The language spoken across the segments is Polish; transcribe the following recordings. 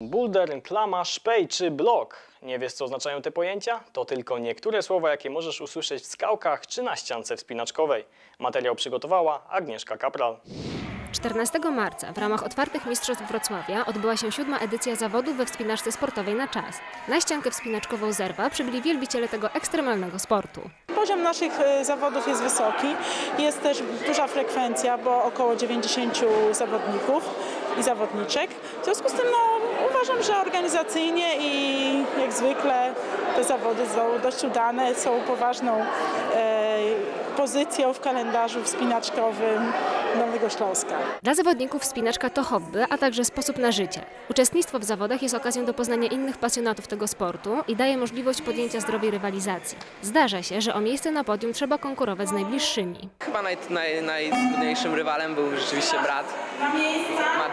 Boulder, klama, szpej czy blok. Nie wiesz, co oznaczają te pojęcia? To tylko niektóre słowa, jakie możesz usłyszeć w skałkach czy na ściance wspinaczkowej. Materiał przygotowała Agnieszka Kapral. 14 marca w ramach otwartych mistrzostw Wrocławia odbyła się siódma edycja zawodów we wspinaczce sportowej na czas. Na ściankę wspinaczkową Zerba przybyli wielbiciele tego ekstremalnego sportu. Poziom naszych e, zawodów jest wysoki. Jest też duża frekwencja, bo około 90 zawodników i zawodniczek. W związku z tym no, uważam, że organizacyjnie i zwykle te zawody są dość udane, są poważną e, pozycją w kalendarzu wspinaczkowym Dolnego Śląska. Dla zawodników wspinaczka to hobby, a także sposób na życie. Uczestnictwo w zawodach jest okazją do poznania innych pasjonatów tego sportu i daje możliwość podjęcia zdrowej rywalizacji. Zdarza się, że o miejsce na podium trzeba konkurować z najbliższymi. Chyba naj, naj, najtrudniejszym rywalem był rzeczywiście brat.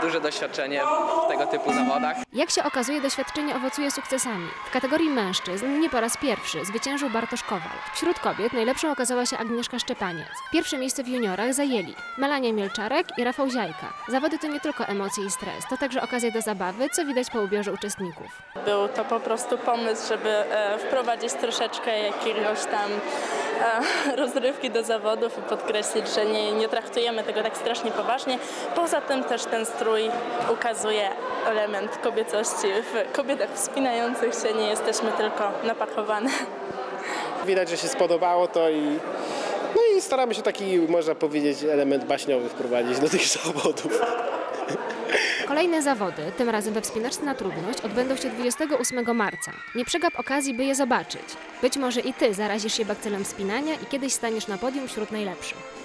Duże doświadczenie w tego typu zawodach. Jak się okazuje, doświadczenie owocuje sukcesami. W kategorii mężczyzn nie po raz pierwszy zwyciężył Bartosz Kowal. Wśród kobiet najlepszą okazała się Agnieszka Szczepaniec. Pierwsze miejsce w juniorach zajęli Melania Mielczarek i Rafał Ziajka. Zawody to nie tylko emocje i stres, to także okazja do zabawy, co widać po ubiorze uczestników. Był to po prostu pomysł, żeby e, wprowadzić troszeczkę jakiegoś tam e, rozrywki do zawodów i podkreślić, że nie, nie traktujemy tego tak strasznie poważnie. Poza tym też ten strój ukazuje element kobiecości. W kobietach wspinających się nie jesteśmy tylko napakowane. Widać, że się spodobało to i, no i staramy się taki, można powiedzieć, element baśniowy wprowadzić do tych zawodów. Kolejne zawody, tym razem we wspinaczce na trudność, odbędą się 28 marca. Nie przegap okazji, by je zobaczyć. Być może i ty zarazisz się bakcylem wspinania i kiedyś staniesz na podium wśród najlepszych.